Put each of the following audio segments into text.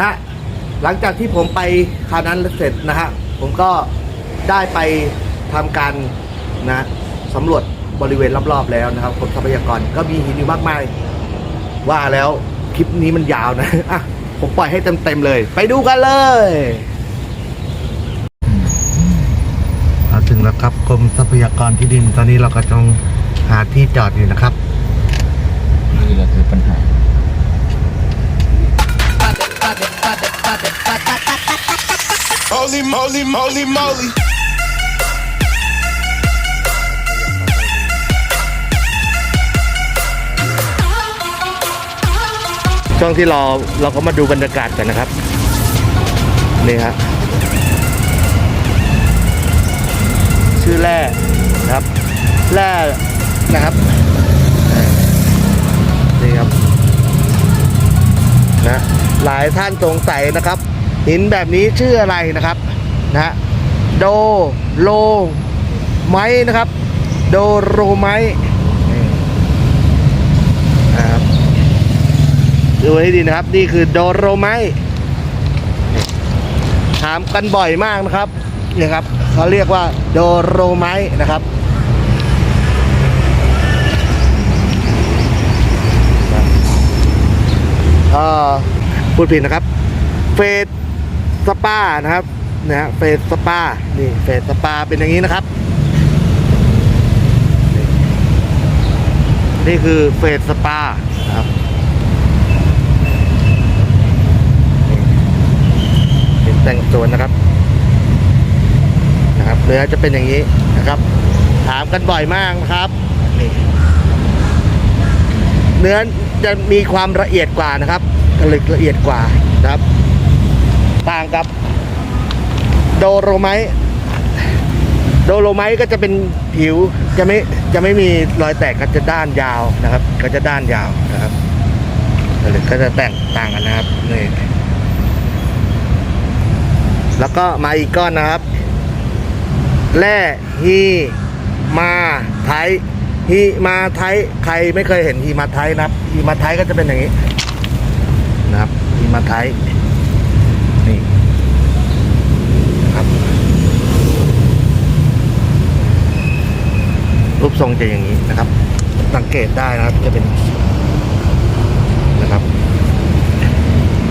ฮะหลังจากที่ผมไปคราวนั้นเสร็จนะฮะผมก็ได้ไปทำการนะสำรวจบริเวณรอบๆแล้วนะครับกรมทรัพยากรก็มีหินอยู่มากมาย ว่าแล้วคลิปนี้มันยาวนะอะผมปล่อยให้เต็มๆเลย ไปดูกันเลยเอาถึงแล้วครับกรมทรัพยากรที่ดินตอนนี้เราก็ต้องหาที่จอดอยู่นะครับ นี่แหละคือปัญหา Holy moly, moly, moly. ช่วงที่รอเราก็มาดูบรรยากาศกันนะครับ นี่ฮะชื่อแร่นะครับแร่นะครับนี่ครับนะหลายท่านสงสัยนะครับ หินแบบนี้ชื่ออะไรนะครับนะโดโลไม้นะครับ โดโรไม้นี่นะครับดูให้ดีนะครับ นี่คือโดโรไมต์ถามกันบ่อยมากนะครับนี่ครับเขาเรียกว่าโดโรไมต์นะครับอ่อพูดผิดนะครับ เฟส สปานะครับนะฮะเฟสสปานี่เฟสสปาเป็นอย่างนี้นะครับ นี่คือเฟสสปานะครับเป็นแต่งตัวนะครับนะครับเรือจะเป็นอย่างนี้นะครับ ถามกันบ่อยมากนะครับนี่เนื้อจะมีความละเอียดกว่านะครับผลึกละเอียดกว่านะครับ ต่างกับโดโรไมต์โดโรไมต์ก็จะเป็นผิวจะไม่จะไม่มีรอยแตกก็จะด้านยาวนะครับ ก็จะด้านยาวนะครับผลึกก็จะแตกต่างกันนะครับนี่แล้วก็มาอีกก้อนนะครับแร่ฮีมาไทยฮีมาไทยใครไม่เคยเห็นฮีมาไทยนะครับฮีมาไทยก็จะเป็นอย่างนี้นะครับฮีมาไทยนี่นะครับ รูปทรงจะอย่างนี้นะครับ สังเกตได้นะครับจะเป็นนะครับ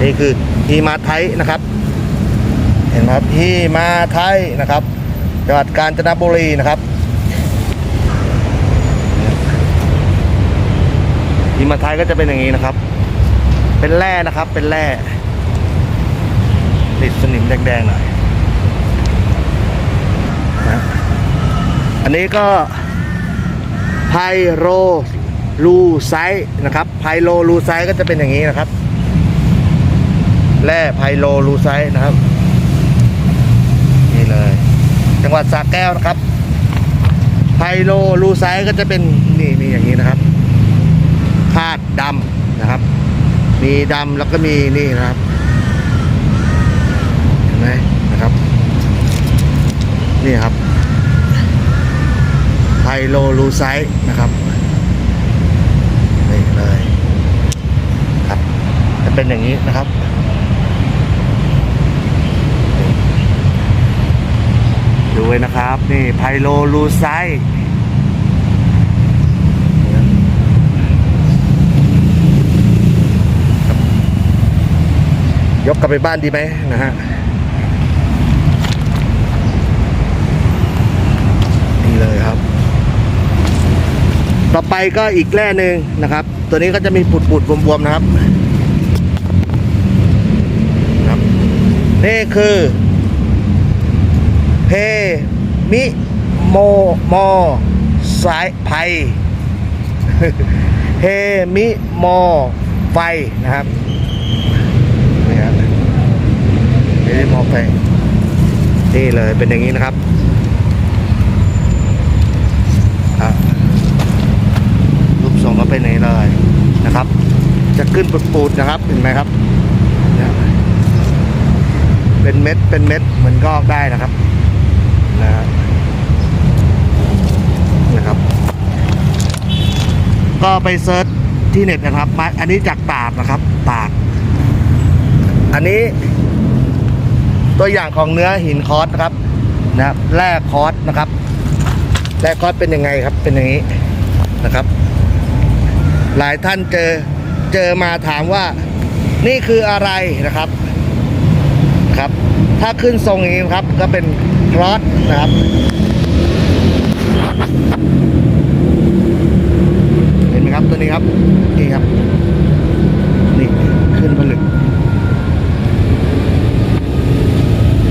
นี่คือฮีมาไทยนะครับ เห็นไหมครับที่มาไทยนะครับจังหวัดกาญจนบุรีนะครับที่มาไทยก็จะเป็นอย่างนี้นะครับ เป็นแร่นะครับเป็นแร่ติดสนิมแดงๆหน่อยนะอันนี้ก็ ไพโรลูไซนะครับไพโรลูไซก็จะเป็นอย่างนี้นะครับแร่ไพโรลูไซนะครับ นี่เลย จังหวัดสระแก้วนะครับไพโลลูไซก็จะเป็นนี่มีอย่างนี้นะครับคาดดำนะครับ มีดำแล้วก็มีนี่นะครับเห็นไหมนะครับ นี่ครับ ไพโลลูไซนะครับนี่เลยครับจะเป็นอย่างนี้นะครับดูไว้นะครับ นี่ไพโลลูไซยกกลับไปบ้านดีไหมนะฮะ นี่เลยครับ ต่อไปก็อีกแร่หนึ่งนะครับ ตัวนี้ก็จะมีปุดๆบวมๆนะครับนะครับ นี่คือเพมิโมโมสายไพเฮมิโมไฟนะครับนี่ครับเฮมิโมไฟนี่เลยเป็นอย่างนี้นะครับรูปทรงก็ เป็นอย่างนี้เลยนะครับ จะขึ้นปูดๆนะครับ เห็นไหมครับ เป็นเม็ด เป็นเม็ด เหมือนงอกได้นะครับ นะนะครับ ก็ไปเซิร์ชที่เน็ตนะครับมาอันนี้จากตากนะครับ ตาก อันนี้ตัวอย่างของเนื้อหินคอสนะครับนะครับแร่คอสนะครับแร่คอสเป็นยังไงครับ เป็นอย่างนี้นะครับ หลายท่านเจอเจอมาถามว่านี่คืออะไรนะครับครับ ถ้าขึ้นทรงอย่างนี้ครับ ก็เป็นครอสนะครับ เห็นไหมครับตัวนี้ครับนี่ครับ นี่ขึ้นผลึก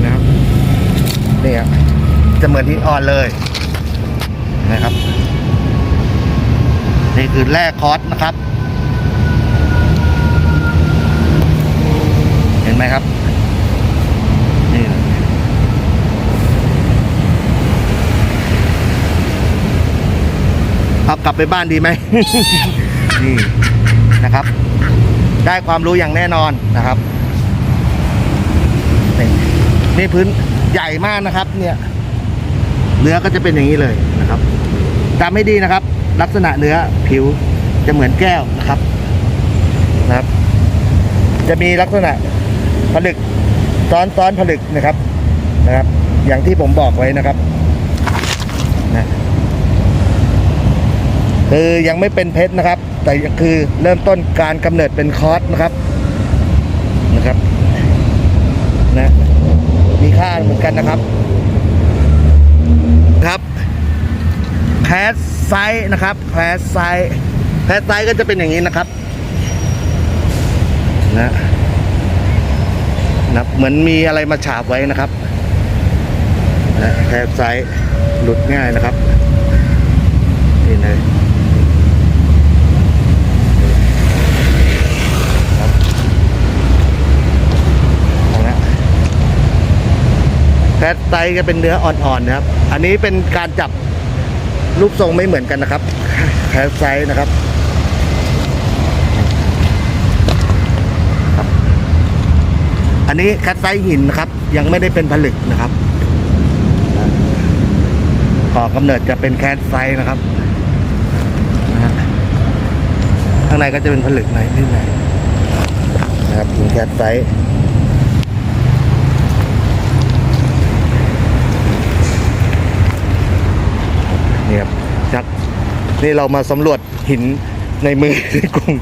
นะครับนี่ครับจะเหมือนหินอ่อนเลยนะครับ นี่คือแร่คอสนะครับ เห็นไหมครับนี่เลยเอากลับไปบ้านดีไหมนี่นะครับ ได้ความรู้อย่างแน่นอนนะครับนี่นี่พื้นใหญ่มากนะครับ เนี่ยเนื้อก็จะเป็นอย่างนี้เลยนะครับจำให้ดีนะครับ ลักษณะเนื้อผิวจะเหมือนแก้วนะครับนะครับ จะมีลักษณะผลึกซ้อนซ้อนผลึกนะครับนะครับ อย่างที่ผมบอกไว้นะครับนะคือยังไม่เป็นเพชรนะครับ แต่คือเริ่มต้นการกำเนิดเป็นคอร์สนะครับนะครับนะมีค่าเหมือนกันนะครับ ครับแคส ไซส์นะครับแคสไซส์แคสไซส์ก็จะเป็นอย่างนี้นะครับนะนะเหมือนมีอะไรมาฉาบไว้นะครับนะแคสไซส์หลุดง่ายนะครับนี่เลยครับเอาละแคทไซส์ก็เป็นเนื้ออ่อนๆนะครับ อันนี้เป็นการจับ รูปทรงไม่เหมือนกันนะครับแคไซส์นะครับอันนี้แคทไซส์หินนะครับ ยังไม่ได้เป็นผลึกนะครับก่อกำเนิดจะเป็นแคทไซส์นะครับนะฮะข้างในก็จะเป็นผลึกหน่อยนิดหน่นะครับเป็นแคทไซ นี่ครับจักนี่เรามาสำรวจหินในมือในกรุง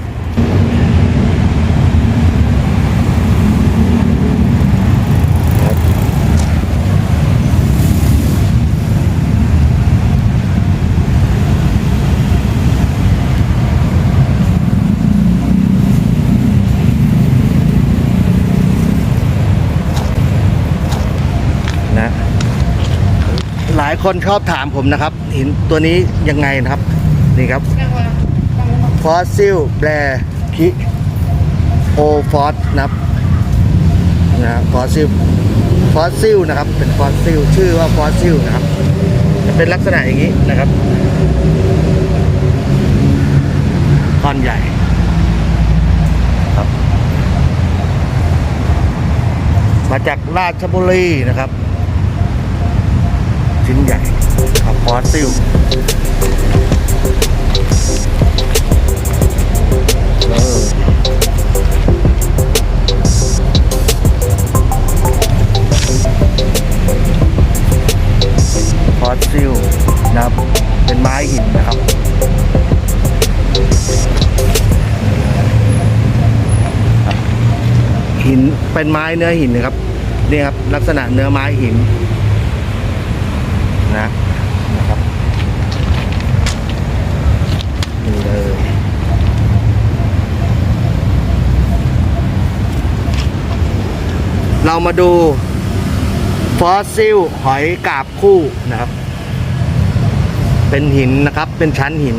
ายคนชอบถามผมนะครับ หินตัวนี้ยังไงนะครับ นี่ครับฟอสซิลแบรคิโอฟอสนะครับนะฟอสซิลฟอสซิลนะครับ เป็นฟอสซิลชื่อว่าฟอสซิลนะครับจะเป็นลักษณะอย่างนี้นะครับก้อนใหญ่ครับ มาจากราชบุรีนะครับ ชิ้นใหญ่ครับฟอสซิลฟอสซิลนะครับ เป็นไม้หินนะครับหินเป็นไม้เนื้อหินนะครับนี่ครับ ลักษณะเนื้อไม้หิน นะนะครับนี่เลยเรามาดูฟอสซิลหอยกาบคู่นะครับ เป็นหินนะครับ เป็นชั้นหิน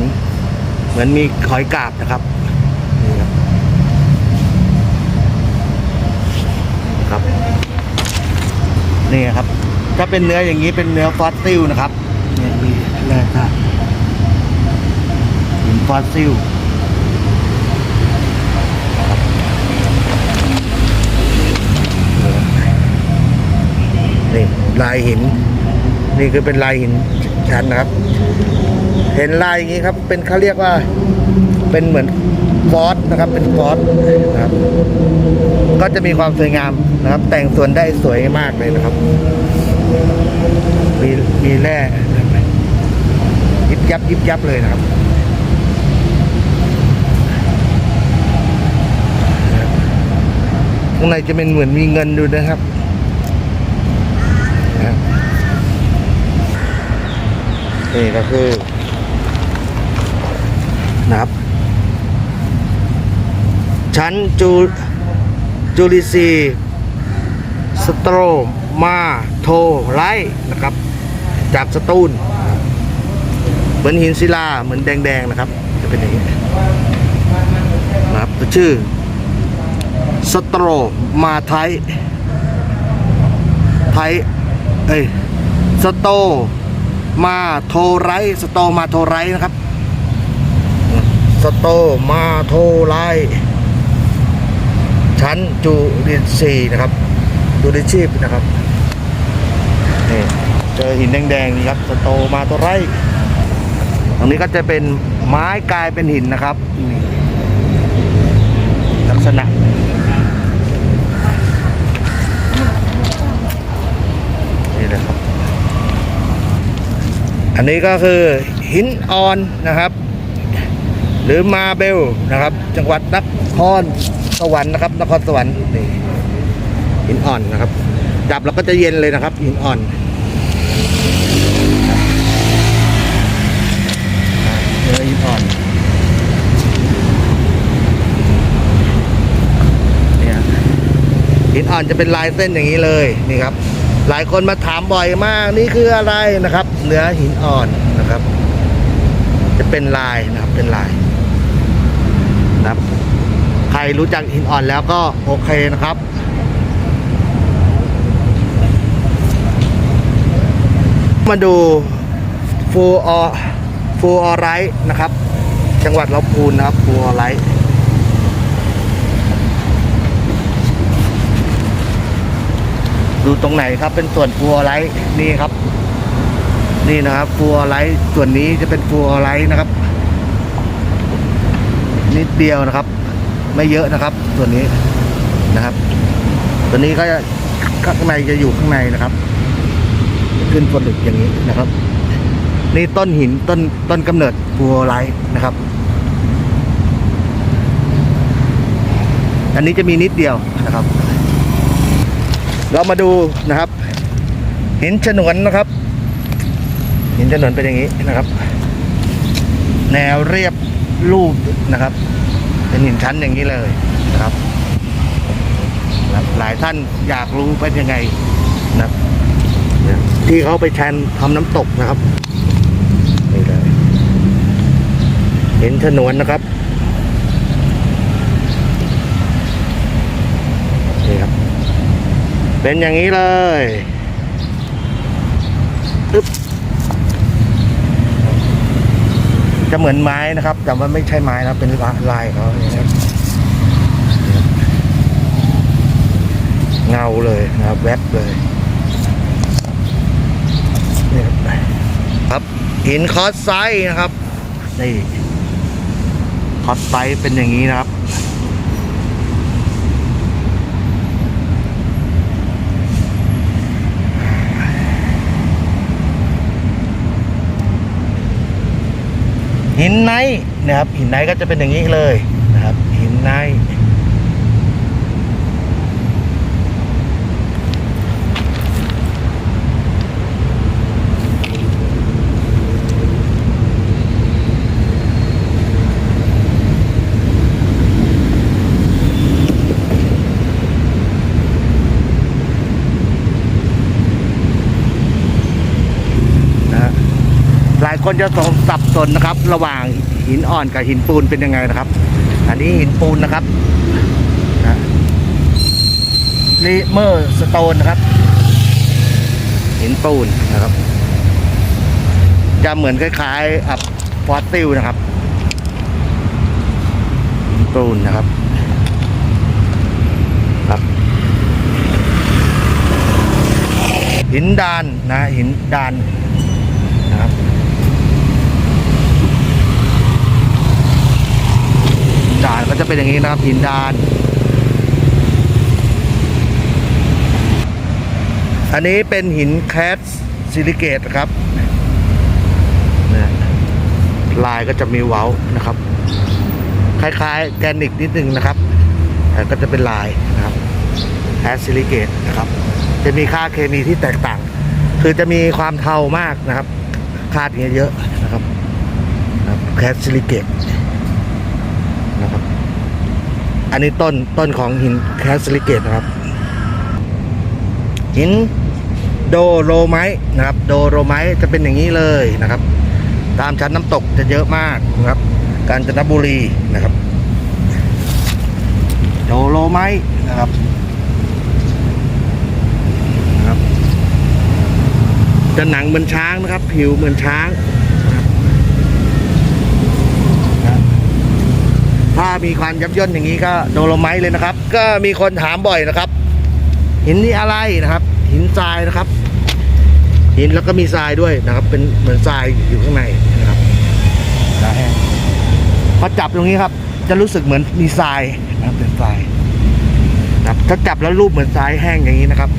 เหมือนมีหอยกาบนะครับนี่ครับครับนี่ครับ ถ้าเป็นเนื้ออย่างนี้เป็นเนื้อฟอสซิลนะครับเนี่ยมีแร่ธาตุหินฟอสซิลนี่ลายหิน นี่คือเป็นลายหินชั้นนะครับ เห็นลายอย่างนี้ครับ เป็นเขาเรียกว่าเป็นเหมือนฟอสนะครับ เป็นฟอสนะครับ ก็จะมีความสวยงามนะครับ แต่งส่วนได้สวยมากเลยนะครับ มีมีแร่ยิบยับยิบยับเลยนะครับข้างในจะเป็นเหมือนมีเงินดูนะครับนี่ก็คือนะครับ ชั้นจูจูลิซีสโตรม มาโทไรนะครับ จากสตูลนเหมือนหินศิลาเหมือนแดงๆนะครับ จะเป็นอย่างนี้นะครับชื่อสโตรมาไทยไทยเอ้ยสโตมาโทไรสโตมาโทไรนะครับ สโตมาโทไรชั้นจูรินซีย์นะครับ จูรินชีพนะครับนี่เจอหินแดงๆนี่ครับสโตมาตัวไรตรงนี้ก็จะเป็นไม้กลายเป็นหินนะครับลักษณะนี่เลยครับ อันนี้ก็คือหินอ่อนนะครับ หรือมาเบลนะครับ จังหวัดนครสวรรค์นะครับ นครสวรรค์นี่ หินอ่อนนะครับ จับแล้วก็จะเย็นเลยนะครับหินอ่อนเนื้อหินอ่อนเนี่ยหินอ่อนจะเป็นลายเส้นอย่างนี้เลยนี่ครับ หลายคนมาถามบ่อยมากนี่คืออะไรนะครับ เนื้อหินอ่อนนะครับ จะเป็นลายนะครับเป็นลายนะครับใครรู้จักหินอ่อนแล้วก็โอเคนะครับ มาดูฟูออฟูออไรนะครับ จังหวัดลำพูนนะครับฟูออไรดูตรงไหนครับเป็นส่วนฟูออไรนี่ครับ นี่นะครับฟูออไรส่วนนี้จะเป็นฟูออไรนะครับ นิดเดียวนะครับ ไม่เยอะนะครับ ส่วนนี้นะครับ ตัวนี้ก็ข้างในจะอยู่ข้างในนะครับ ขึ้นผลึกอย่างนี้นะครับ นี่ต้นหินต้นต้นกำเนิดฟูโอไลท์นะครับ อันนี้จะมีนิดเดียวนะครับ เรามาดูนะครับ หินฉนวนนะครับ หินฉนวนเป็นอย่างนี้นะครับ แนวเรียบรูปนะครับ เป็นหินชั้นอย่างนี้เลยนะครับหลายท่านอยากรู้เป็นยังไง ที่เขาไปแทนทำน้ำตกนะครับนี่เลยเห็นฉนวนนะครับนี่ครับ เป็นอย่างนี้เลยอึ๊บจะเหมือนไม้นะครับ แต่ว่าไม่ใช่ไม้นะเป็นลายเขาเงาเลยนะครับ แวบเลยนี่ครับครับ หินคอสไซด์นะครับนี่คอสไซด์เป็นอย่างนี้นะครับ หินไนท์นะครับหินไนท์ก็จะเป็นอย่างนี้เลยนะครับ หินไนท์นะฮะ หลาย คนจะสับสนนะครับ ระหว่างหินอ่อนกับหินปูนเป็นยังไงนะครับ อันนี้หินปูนนะครับนะนี่เมอร์สโตนนะครับ หินปูนนะครับ จะเหมือนคล้ายๆอับฟอสซิลนะครับหินปูนนะครับครับหินดานนะหินดานนะครับ ดานเป็นอย่างนี้นะครับหินดาน อันนี้เป็นหินแคสซิลิเกตครับนะลายก็จะมีเว้านะครับ คล้าย ๆ แกรนิกนิดนึงนะครับแต่ก็จะเป็นลายนะครับแคสซิลิเกตนะครับ จะมีค่าเคมีที่แตกต่าง คือจะมีความเทามากนะครับ คาดเงี้ยเยอะนะครับแคสซิลิเกต อันนี้ต้นต้นของหินแคสซิลิเกตนะครับ หินโดโลไมต์นะครับ โดโลไมต์จะเป็นอย่างนี้เลยนะครับ ตามชั้นน้ำตกจะเยอะมากนะครับ กาญจนบุรีนะครับ โดโลไมต์นะครับนะครับจะหนังเหมือนช้างนะครับ ผิวเหมือนช้างนะครับนะถ้า มีความยับย่นอย่างนี้ก็โดโลไมต์เลยนะครับ ก็มีคนถามบ่อยนะครับ หินนี่อะไรนะครับ หินทรายนะครับ หินแล้วก็มีทรายด้วยนะครับ เป็นเหมือนทรายอยู่ข้างในนะครับทรายแห้งพอจับตรงนี้ครับ จะรู้สึกเหมือนมีทรายนะครับเป็นทรายนะครับถ้าจับแล้วรูปเหมือนทรายแห้งอย่างนี้นะครับ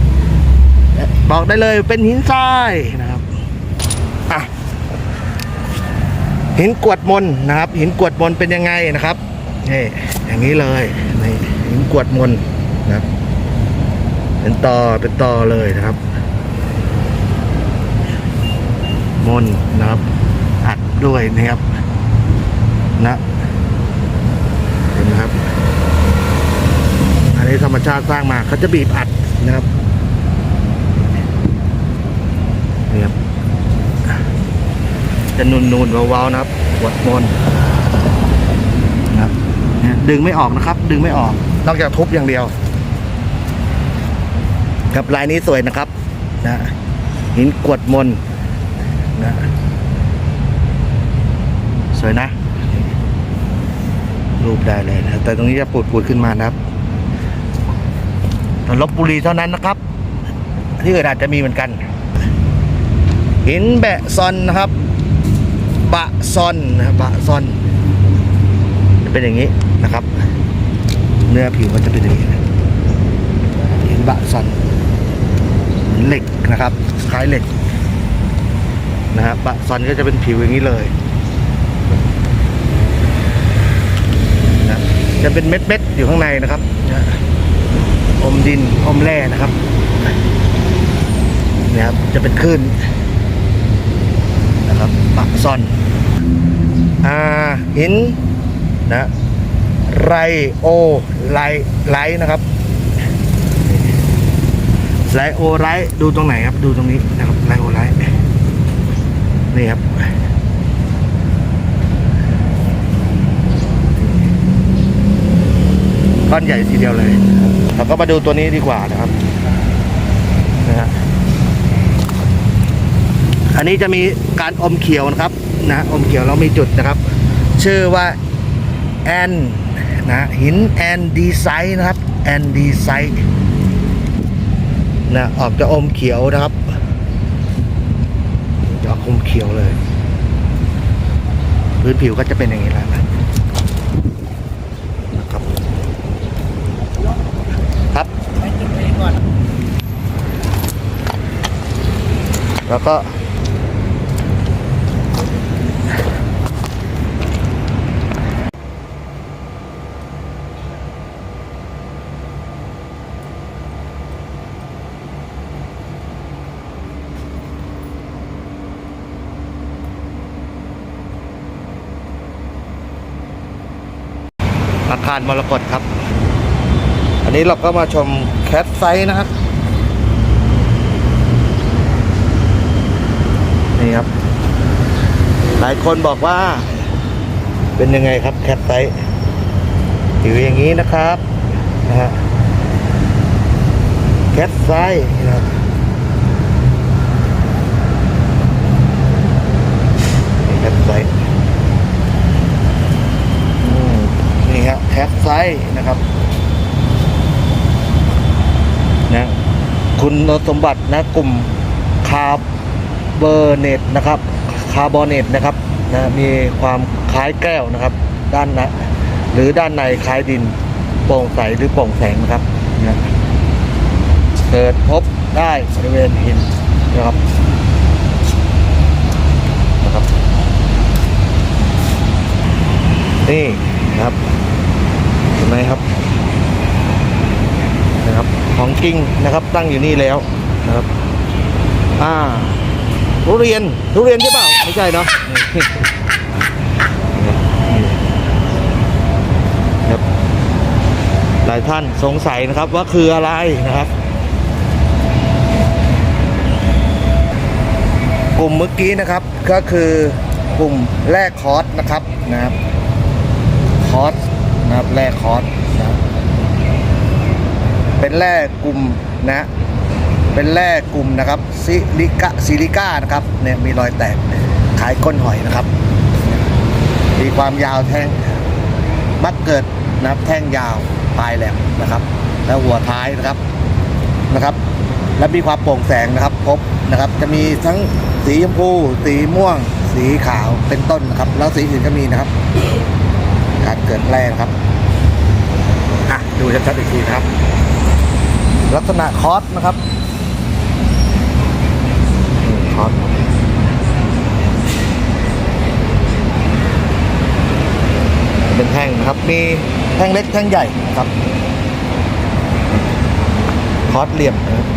บอกได้เลยเป็นหินทรายนะครับอะหินกวดมนนะครับ หินกวดมนเป็นยังไงนะครับ นี่อย่างนี้เลยนี่หินกวดมนนะครับ เป็นต่อเป็นต่อเลยนะครับ มนนะครับอัดด้วยนะครับนะเห็นไหมครับ อันนี้ธรรมชาติสร้างมาเขาจะบีบอัดนะครับนี่ครับจะนูนๆเว้าๆนะครับปวดมนนะ ดึงไม่ออกนะครับ ดึงไม่ออก นอกจากทุบอย่างเดียวครับลายนี้สวยนะครับนะหินกรวดมนนะสวยนะ รูปได้เลยนะแต่ตรงนี้จะปูดปูดขึ้นมานะครับลบบุรีเท่านั้นนะครับ ที่อื่นอาจจะมีเหมือนกัน หินแบะซอนนะครับ บะซอนนะบบะซอนจะเป็นอย่างนี้ นะครับ เนื้อผิวมันจะเป็นอย่างนี้นะหินบะซอนเหล็กนะครับคล้ายเหล็กนะครับบะซอนก็จะเป็นผิวอย่างนี้เลยนะจะเป็นเม็ดเม็ดๆอยู่ข้างในนะครับอมดินอมแร่นะครับเนี่ยครับจะเป็นคลื่นนะครับบะซอนอ่าหินนะ ไรโอไลไลท์นะครับไลโอไลดูตรงไหนครับ ดูตรงนี้นะครับไลโอไลนี่ครับก้อนใหญ่ทีเดียวเลยเราก็มาดูตัวนี้ดีกว่านะครับนะฮะอันนี้จะมีการอมเขียวนะครับนะอมเขียวแล้วมีจุดนะครับ ชื่อว่าแอน นะหินแอนดีไซน์นะครับแอนดีไซน์นะออกจะอมเขียวนะครับจะออกอมเขียวเลยพื้นผิวก็จะเป็นอย่างนี้แหล้วนะครับครับแล้วก็ อาคารมรกตครับ อันนี้เราก็มาชมแคทไซส์นะครับ นี่ครับ หลายคนบอกว่า เป็นยังไงครับแคทไซส์อยู่อย่างนี้นะครับนะฮะแคทไซส์นะครับแคทไซส์ อืม ไซส์นะครับนะคุณสมบัตินะกลุ่มคาร์เบอร์เนตนะครับคาร์บอเนตนะครับนะมีความคล้ายแก้วนะครับ ด้านนะหรือด้านในคล้ายดินโปร่งใสหรือโปร่งแสงนะครับนะเกิดพบได้บริเวณหินนะครับนะครับ นี่นะครับ ไหมครับนะครับ ของจริงนะครับตั้งอยู่นี่แล้วนะครับ อ่าทุเรียนทุเรียนใช่เปล่าไม่ใช่เนาะครับหลายท่านสงสัยนะครับว่าคืออะไรนะครับกลุ่มเมื่อกี้นะครับก็คือกลุ่มแรกคอร์สนะครับนะครับคอร์ส นะครับแรกคอร์สนะเป็นแรกกลุ่มนะ เป็นแร่กลุ่มนะครับซิลิกาซิลิก้านะครับเนี่ยมีรอยแตกขายก้นหอยนะครับ มีความยาวแท่งมักเกิดนะครับแท่งยาวปลายแหลมนะครับ แล้วหัวท้ายนะครับนะครับ และมีความโปร่งแสงนะครับพบนะครับ จะมีทั้งสีชมพู สีม่วง สีขาวเป็นต้นนะครับ แล้วสีอื่นก็มีนะครับ การเกิดแร่ครับ ดูชัดๆอีกทีนะครับ ลักษณะคอร์สนะครับคอร์สเป็นแท่งนะครับ มีแท่งเล็กแท่งใหญ่นะครับคอร์สเหลี่ยมนะครับ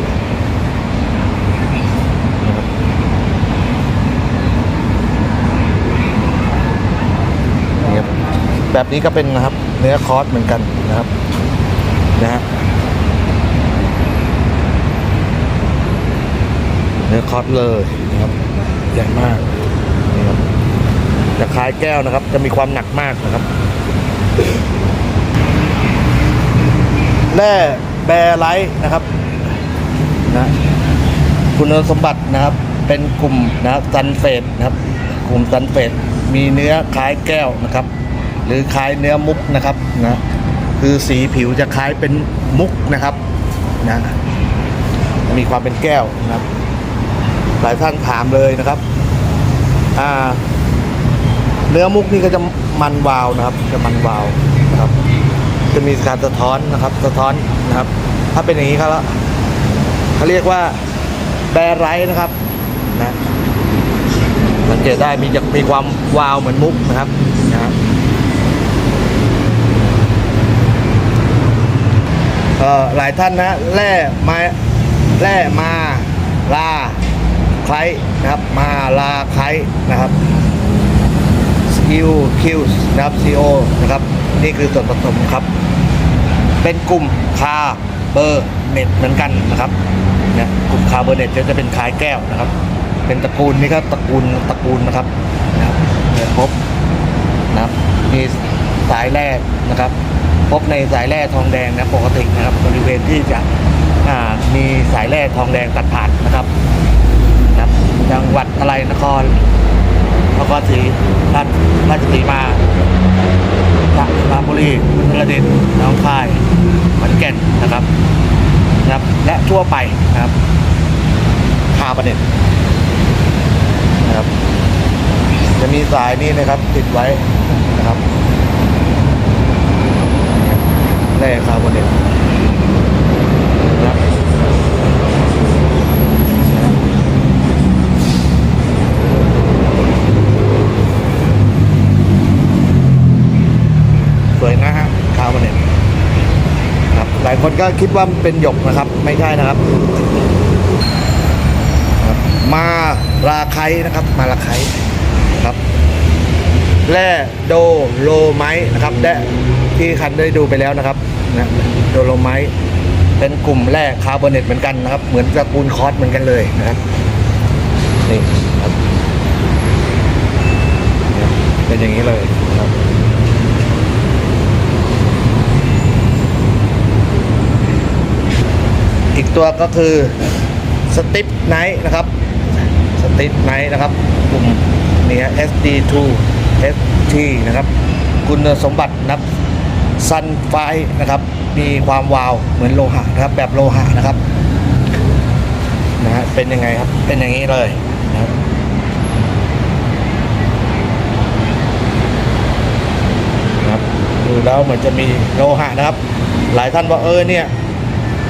นะครับนี่ครับแบบนี้ก็เป็นนะครับ เนื้อคอร์สเหมือนกันนะครับ นะฮะเนื้อคอสเลยนะครับใหญ่มากนะครับจะคล้ายแก้วนะครับ จะมีความหนักมากนะครับแร่แบร์ไลท์นะครับนะคุณสมบัตินะครับ เป็นกลุ่มนะครับซันเฟตนะครับกลุ่มซันเฟตมีเนื้อคล้ายแก้วนะครับ หรือคล้ายเนื้อมุกนะครับนะ คือสีผิวจะคล้ายเป็นมุกนะครับนะมีความเป็นแก้วนะครับ หลายท่านถามเลยนะครับอ่าเนื้อมุกนี่ก็จะมันวาวนะครับ จะมันวาวนะครับ จะมีการสะท้อนนะครับ สะท้อนนะครับ ถ้าเป็นอย่างนี้เขาแล้วเขาเรียกว่าแบร์ไรท์นะครับนะสังเกตได้มีจะมีความวาวเหมือนมุกนะครับนะครับเอ่อ หลายท่านนะแร่มาแร่มาลาไคลนะครับมาลาไคลนะครับซิวคิวนะครับซีโอนะครับนี่คือส่วนผสมครับ เป็นกลุ่มคาเบอร์เน็ตเหมือนกันนะครับเนี่ยกลุ่มคาเบอร์เน็ตจะจะเป็นคล้ายแก้วนะครับ เป็นตระกูลนี่ก็ตระกูลตระกูลนะครับนะครับเนี่ยพบนะครับมีสายแร่นะครับ พบในสายแร่ทองแดงนะปกตินะครับบริเวณที่จะอ่ามีสายแร่ทองแดงตัดผ่านนะครับนะครับจังหวัดอะไรนครนครศรีราชราชสีมาราชบุรีอุตรดิตถ์หน้องคายขอนแก่นนะครับนะครับ และทั่วไปนะครับคาประเด็นนะครับ จะมีสายนี้นะครับติดไว้นะครับ แร่คาร์บอเนนะครับสวยนะฮะคาร์บอเนตครับหลายคนก็คิดว่าเป็นหยกนะครับ ไม่ใช่นะครับ มาราไคนะครับ มาราไคครับแร่โดโลไมต์นะครับและที่คันได้ดูไปแล้วนะครับ นะโดโลไมต์เป็นกลุ่มแร่คาร์บอเนตเหมือนกันนะครับ เหมือนตระกูลคอสเหมือนกันเลยนะครับนี่ครับเป็นอย่างนี้เลยนะครับอีกตัวก็คือสติปไนท์นะครับสติปไนท์นะครับ กลุ่มนี้ SD2 ST นะครับ คุณสมบัตินะครับ ซันไฟนะครับ มีความวาวเหมือนโลหะนะครับ แบบโลหะนะครับนะฮะเป็นยังไงครับ เป็นอย่างนี้เลยนะครับดูดูแล้วเหมือนจะมีโลหะนะครับ หลายท่านว่าเออเนี่ย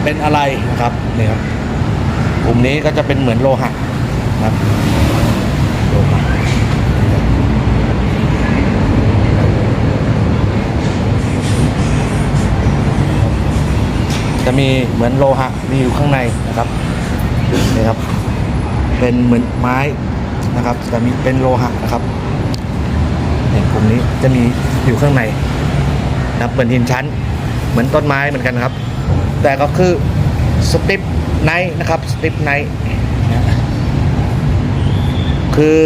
เป็นอะไรนะครับนี่ครับกลุ่มนี้ก็จะเป็นเหมือนโลหะนะครับโลหะ จะมีเหมือนโลหะมีอยู่ข้างในนะครับนี่ครับ เป็นเหมือนไม้นะครับแต่มีเป็นโลหะนะครับเนี่ยกลุ่มนี้จะมีอยู่ข้างในนะครับเหมือนหินชั้น เหมือนต้นไม้เหมือนกันครับ แต่ก็คือสติปไนท์นะครับสติปไนท์คือ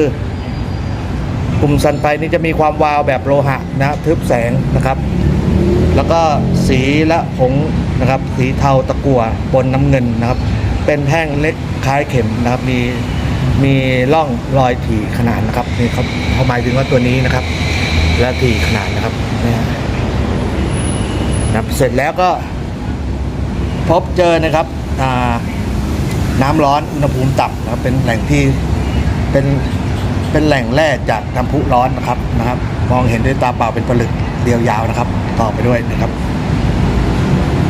กลุ่มซันไฟนี่จะมีความวาวแบบโลหะนะทึบแสงนะครับ แล้วก็สีและผงนะครับ สีเทาตะกั่วปนน้ำเงินนะครับ เป็นแท่งเล็กคล้ายเข็มนะครับ มีมีร่องรอยถี่ขนาดนะครับนี่เขาเขาหมายถึงว่าตัวนี้นะครับ และถี่ขนาดนะครับเนี่ยนะครับ เสร็จแล้วก็พบเจอนะครับอ่าน้ำร้อนอุณหภูมิต่ำนะครับเป็นแหล่งที่เป็นเป็นแหล่งแร่จากน้ำพุร้อนนะครับนะครับ มองเห็นด้วยตาเปล่าเป็นผลึก เรียวยาวนะครับ ต่อไปด้วยนะครับ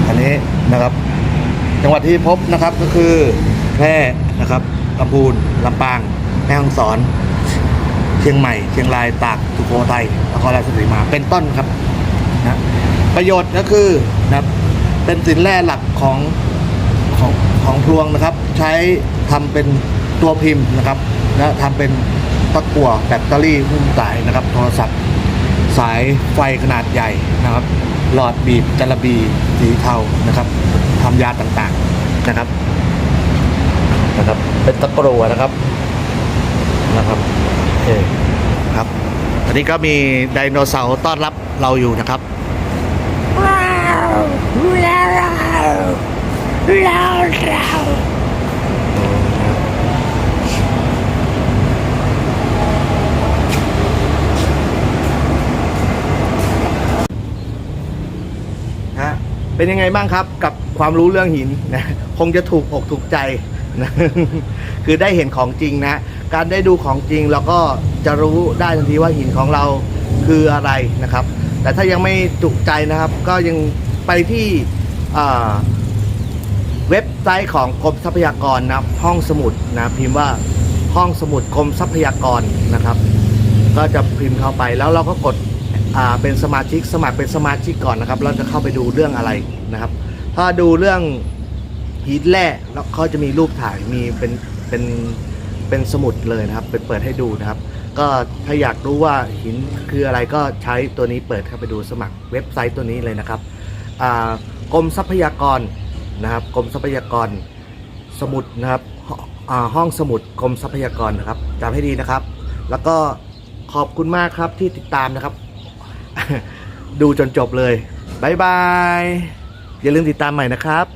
อันนี้นะครับ จังหวัดที่พบนะครับก็คือแพร่นะครับลำพูนลำปางแม่ฮ่องสอนเชียงใหม่ เชียงรายตากสุโขทัยนครราชสีมาเป็นต้นครับนะประโยชน์ก็คือนะครับเป็นสินแร่หลักของของของพลวงนะครับ ใช้ทำเป็นตัวพิมพ์นะครับและทำเป็นตะกั่วแบตเตอรี่หุ้มสายนะครับ โทรศัพท์ สายไฟขนาดใหญ่นะครับ หลอดบีบจระบีสีเทานะครับทำยาต่างๆนะครับนะครับ เป็นตะกรัวนะครับนะครับโอเคครับอันนี้ก็มีไดโนเสาร์ต้อนรับเราอยู่นะครับว้าวว้าวว้าวว้าว ฮะ เป็นยังไงบ้างครับกับความรู้เรื่องหินนะคงจะถูกอกถูกใจนะคือได้เห็นของจริงนะ การได้ดูของจริงเราก็จะรู้ได้ทันทีว่าหินของเราคืออะไรนะครับ แต่ถ้ายังไม่จุใจนะครับ ก็ยังไปที่เว็บไซต์ของกรมทรัพยากรนะห้องสมุดนะพิมพ์ว่าห้องสมุดกรมทรัพยากรนะครับ ก็จะพิมพ์เข้าไปแล้วเราก็กด เป็นสมาชิกสมัครเป็นสมาชิกก่อนนะครับเราจะเข้าไปดูเรื่องอะไรนะครับ ถ้าดูเรื่องหินแร่แล้วเขาจะมีรูปถ่ายมีเป็นเป็นเป็นสมุดเลยนะครับเป็นเปิดให้ดูนะครับ ก็ถ้าอยากรู้ว่าหินคืออะไรก็ใช้ตัวนี้เปิดเข้าไปดูสมัครเว็บไซต์ตัวนี้เลยนะครับกรมทรัพยากรนะครับกรมทรัพยากรสมุดนะครับห้องสมุดกรมทรัพยากรนะครับจำให้ดีนะครับ แล้วก็ขอบคุณมากครับที่ติดตามนะครับ ดูจนจบเลยบายบาย อย่าลืมติดตามใหม่นะครับ